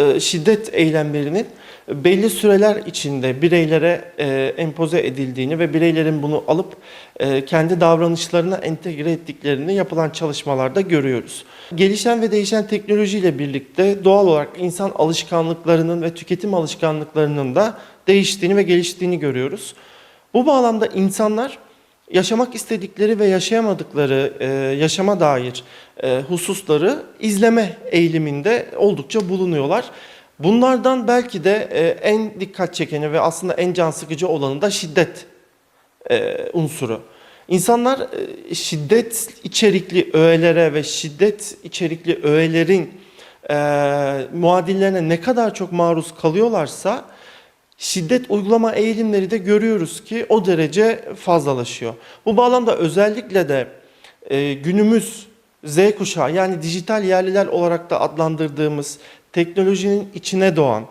e, şiddet eylemlerinin belli süreler içinde bireylere e, empoze edildiğini ve bireylerin bunu alıp e, kendi davranışlarına entegre ettiklerini yapılan çalışmalarda görüyoruz. Gelişen ve değişen teknolojiyle birlikte doğal olarak insan alışkanlıklarının ve tüketim alışkanlıklarının da değiştiğini ve geliştiğini görüyoruz. Bu bağlamda insanlar yaşamak istedikleri ve yaşayamadıkları e, yaşama dair e, hususları izleme eğiliminde oldukça bulunuyorlar. Bunlardan belki de e, en dikkat çekeni ve aslında en can sıkıcı olanı da şiddet e, unsuru. İnsanlar e, şiddet içerikli öğelere ve şiddet içerikli öğelerin e, muadillerine ne kadar çok maruz kalıyorlarsa şiddet uygulama eğilimleri de görüyoruz ki o derece fazlalaşıyor. Bu bağlamda özellikle de e, günümüz Z kuşağı yani dijital yerliler olarak da adlandırdığımız teknolojinin içine doğan,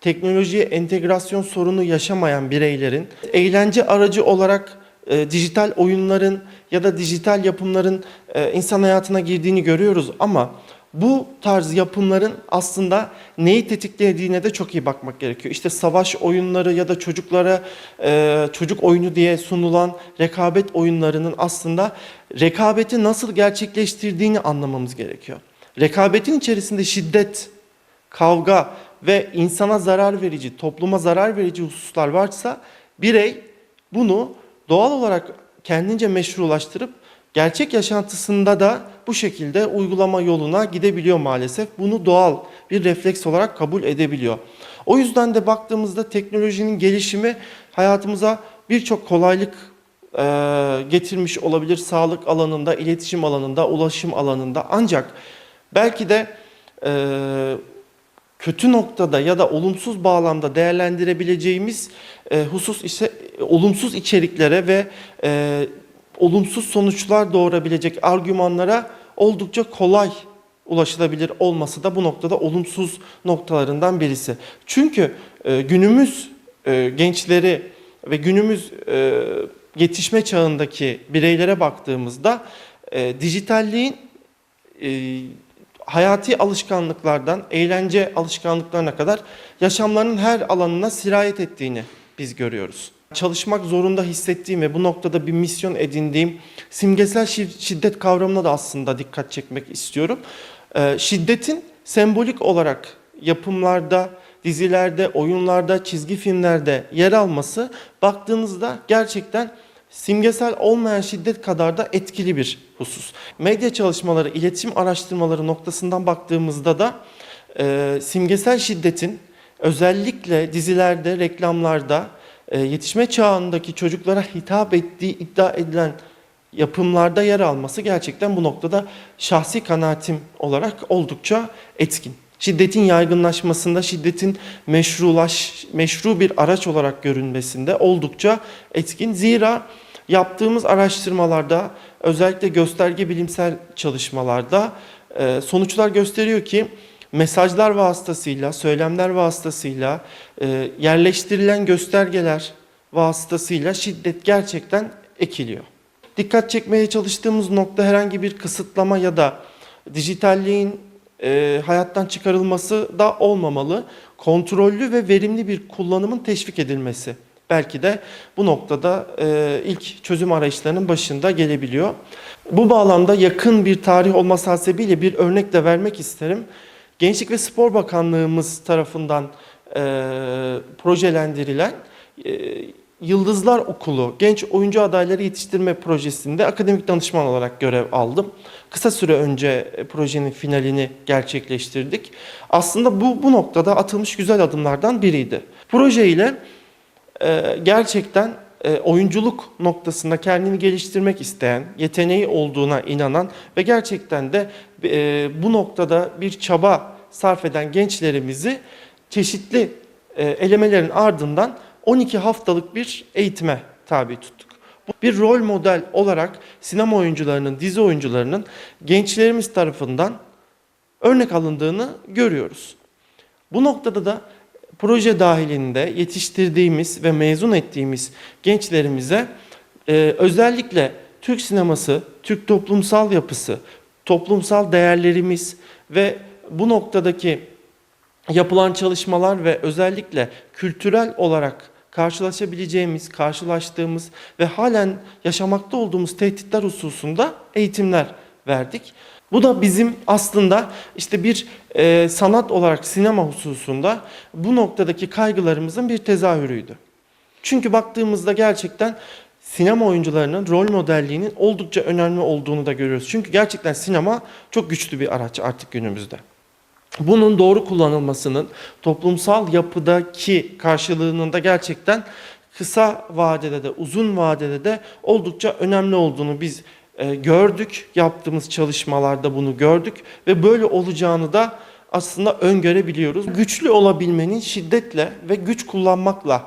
teknolojiye entegrasyon sorunu yaşamayan bireylerin eğlence aracı olarak e, dijital oyunların ya da dijital yapımların e, insan hayatına girdiğini görüyoruz ama bu tarz yapımların aslında neyi tetiklediğine de çok iyi bakmak gerekiyor. İşte savaş oyunları ya da çocuklara e, çocuk oyunu diye sunulan rekabet oyunlarının aslında rekabeti nasıl gerçekleştirdiğini anlamamız gerekiyor. Rekabetin içerisinde şiddet, kavga ve insana zarar verici, topluma zarar verici hususlar varsa birey bunu doğal olarak kendince meşrulaştırıp gerçek yaşantısında da bu şekilde uygulama yoluna gidebiliyor maalesef. Bunu doğal bir refleks olarak kabul edebiliyor. O yüzden de baktığımızda teknolojinin gelişimi hayatımıza birçok kolaylık getirmiş olabilir. Sağlık alanında, iletişim alanında, ulaşım alanında. Ancak belki de e, kötü noktada ya da olumsuz bağlamda değerlendirebileceğimiz e, husus ise olumsuz içeriklere ve e, olumsuz sonuçlar doğurabilecek argümanlara oldukça kolay ulaşılabilir olması da bu noktada olumsuz noktalarından birisi. Çünkü e, günümüz e, gençleri ve günümüz e, yetişme çağındaki bireylere baktığımızda e, dijitalliğin e, hayati alışkanlıklardan eğlence alışkanlıklarına kadar yaşamlarının her alanına sirayet ettiğini biz görüyoruz. Çalışmak zorunda hissettiğim ve bu noktada bir misyon edindiğim simgesel şi- şiddet kavramına da aslında dikkat çekmek istiyorum. Ee, şiddetin sembolik olarak yapımlarda, dizilerde, oyunlarda, çizgi filmlerde yer alması baktığınızda gerçekten simgesel olmayan şiddet kadar da etkili bir husus. Medya çalışmaları, iletişim araştırmaları noktasından baktığımızda da e, simgesel şiddetin özellikle dizilerde, reklamlarda, yetişme çağındaki çocuklara hitap ettiği iddia edilen yapımlarda yer alması gerçekten bu noktada şahsi kanaatim olarak oldukça etkin. Şiddetin yaygınlaşmasında, şiddetin meşrulaş, meşru bir araç olarak görünmesinde oldukça etkin. Zira yaptığımız araştırmalarda, özellikle gösterge bilimsel çalışmalarda e, sonuçlar gösteriyor ki mesajlar vasıtasıyla, söylemler vasıtasıyla, e, yerleştirilen göstergeler vasıtasıyla şiddet gerçekten ekiliyor. Dikkat çekmeye çalıştığımız nokta herhangi bir kısıtlama ya da dijitalliğin e, hayattan çıkarılması da olmamalı. Kontrollü ve verimli bir kullanımın teşvik edilmesi. Belki de bu noktada e, ilk çözüm arayışlarının başında gelebiliyor. Bu bağlamda yakın bir tarih olması hasebiyle bir örnek de vermek isterim. Gençlik ve Spor Bakanlığımız tarafından e, projelendirilen e, Yıldızlar Okulu Genç Oyuncu Adayları Yetiştirme Projesi'nde akademik danışman olarak görev aldım. Kısa süre önce projenin finalini gerçekleştirdik. Aslında bu, bu noktada atılmış güzel adımlardan biriydi. Proje ile e, gerçekten oyunculuk noktasında kendini geliştirmek isteyen, yeteneği olduğuna inanan ve gerçekten de e, bu noktada bir çaba sarf eden gençlerimizi çeşitli e, elemelerin ardından 12 haftalık bir eğitime tabi tuttuk. Bir rol model olarak sinema oyuncularının, dizi oyuncularının gençlerimiz tarafından örnek alındığını görüyoruz. Bu noktada da proje dahilinde yetiştirdiğimiz ve mezun ettiğimiz gençlerimize e, özellikle Türk sineması, Türk toplumsal yapısı, toplumsal değerlerimiz ve bu noktadaki yapılan çalışmalar ve özellikle kültürel olarak karşılaşabileceğimiz, karşılaştığımız ve halen yaşamakta olduğumuz tehditler hususunda eğitimler verdik. Bu da bizim aslında işte bir e, sanat olarak sinema hususunda bu noktadaki kaygılarımızın bir tezahürüydü. Çünkü baktığımızda gerçekten sinema oyuncularının rol modelliğinin oldukça önemli olduğunu da görüyoruz. Çünkü gerçekten sinema çok güçlü bir araç artık günümüzde. Bunun doğru kullanılmasının toplumsal yapıdaki karşılığının da gerçekten kısa vadede de uzun vadede de oldukça önemli olduğunu biz gördük. Yaptığımız çalışmalarda bunu gördük ve böyle olacağını da aslında öngörebiliyoruz. Güçlü olabilmenin şiddetle ve güç kullanmakla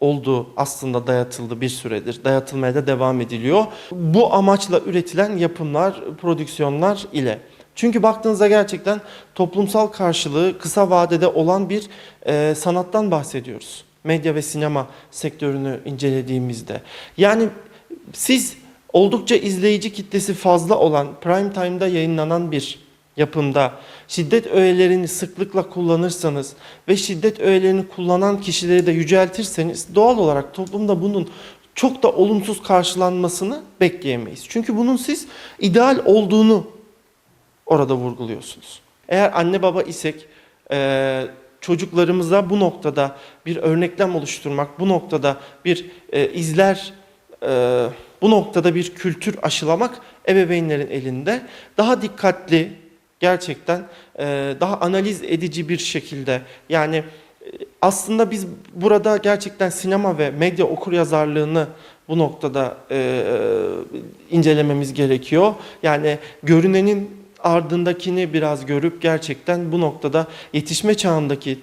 olduğu aslında dayatıldı bir süredir. Dayatılmaya da devam ediliyor. Bu amaçla üretilen yapımlar, prodüksiyonlar ile. Çünkü baktığınızda gerçekten toplumsal karşılığı kısa vadede olan bir e, sanattan bahsediyoruz. Medya ve sinema sektörünü incelediğimizde. Yani siz oldukça izleyici kitlesi fazla olan prime time'da yayınlanan bir yapımda şiddet öğelerini sıklıkla kullanırsanız ve şiddet öğelerini kullanan kişileri de yüceltirseniz doğal olarak toplumda bunun çok da olumsuz karşılanmasını bekleyemeyiz. Çünkü bunun siz ideal olduğunu orada vurguluyorsunuz. Eğer anne baba isek e, çocuklarımıza bu noktada bir örneklem oluşturmak, bu noktada bir e, izler, e, bu noktada bir kültür aşılamak ebeveynlerin elinde. Daha dikkatli, gerçekten e, daha analiz edici bir şekilde yani e, aslında biz burada gerçekten sinema ve medya okuryazarlığını bu noktada e, incelememiz gerekiyor. Yani görünenin ardındakini biraz görüp gerçekten bu noktada yetişme çağındaki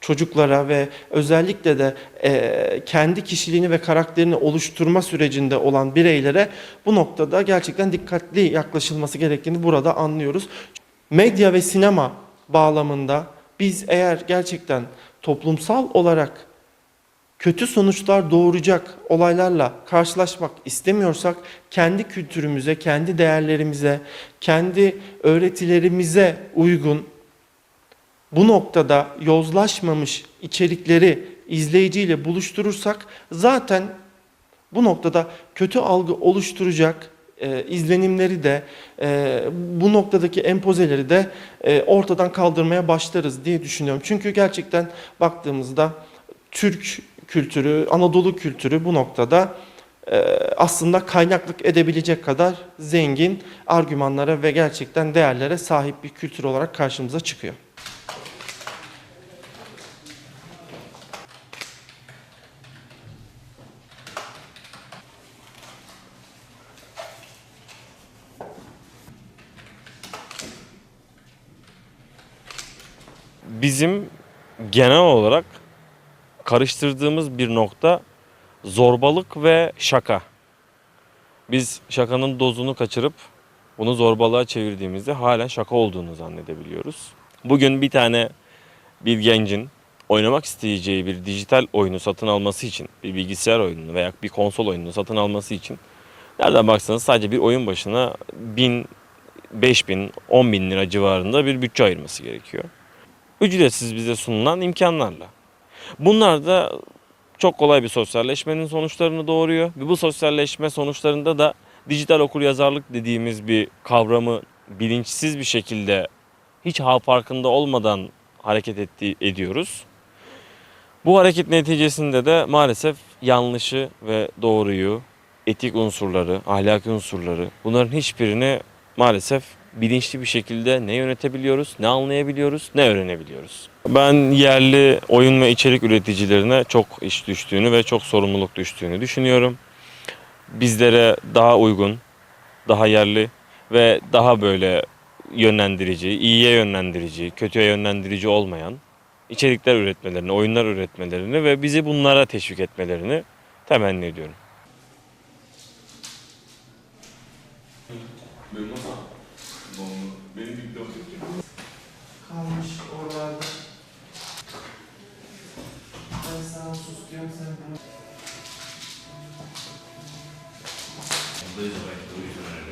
çocuklara ve özellikle de e, kendi kişiliğini ve karakterini oluşturma sürecinde olan bireylere bu noktada gerçekten dikkatli yaklaşılması gerektiğini burada anlıyoruz. Medya ve sinema bağlamında biz eğer gerçekten toplumsal olarak kötü sonuçlar doğuracak olaylarla karşılaşmak istemiyorsak kendi kültürümüze, kendi değerlerimize, kendi öğretilerimize uygun bu noktada yozlaşmamış içerikleri izleyiciyle buluşturursak zaten bu noktada kötü algı oluşturacak e, izlenimleri de e, bu noktadaki empozeleri de e, ortadan kaldırmaya başlarız diye düşünüyorum. Çünkü gerçekten baktığımızda Türk kültürü, Anadolu kültürü bu noktada e, aslında kaynaklık edebilecek kadar zengin argümanlara ve gerçekten değerlere sahip bir kültür olarak karşımıza çıkıyor. Bizim genel olarak karıştırdığımız bir nokta zorbalık ve şaka. Biz şakanın dozunu kaçırıp bunu zorbalığa çevirdiğimizde halen şaka olduğunu zannedebiliyoruz. Bugün bir tane bir gencin oynamak isteyeceği bir dijital oyunu satın alması için, bir bilgisayar oyununu veya bir konsol oyununu satın alması için nereden baksanız sadece bir oyun başına 1000, 5000, 10 bin lira civarında bir bütçe ayırması gerekiyor ücretsiz bize sunulan imkanlarla. Bunlar da çok kolay bir sosyalleşmenin sonuçlarını doğuruyor. Ve bu sosyalleşme sonuçlarında da dijital okuryazarlık dediğimiz bir kavramı bilinçsiz bir şekilde hiç hal farkında olmadan hareket etti, ediyoruz. Bu hareket neticesinde de maalesef yanlışı ve doğruyu, etik unsurları, ahlaki unsurları bunların hiçbirini maalesef bilinçli bir şekilde ne yönetebiliyoruz, ne anlayabiliyoruz, ne öğrenebiliyoruz. Ben yerli oyun ve içerik üreticilerine çok iş düştüğünü ve çok sorumluluk düştüğünü düşünüyorum. Bizlere daha uygun, daha yerli ve daha böyle yönlendirici, iyiye yönlendirici, kötüye yönlendirici olmayan içerikler üretmelerini, oyunlar üretmelerini ve bizi bunlara teşvik etmelerini temenni ediyorum. Kalmış oralarda. Ben sana sus diyorum sen bunu. Buddhism, like, delusionary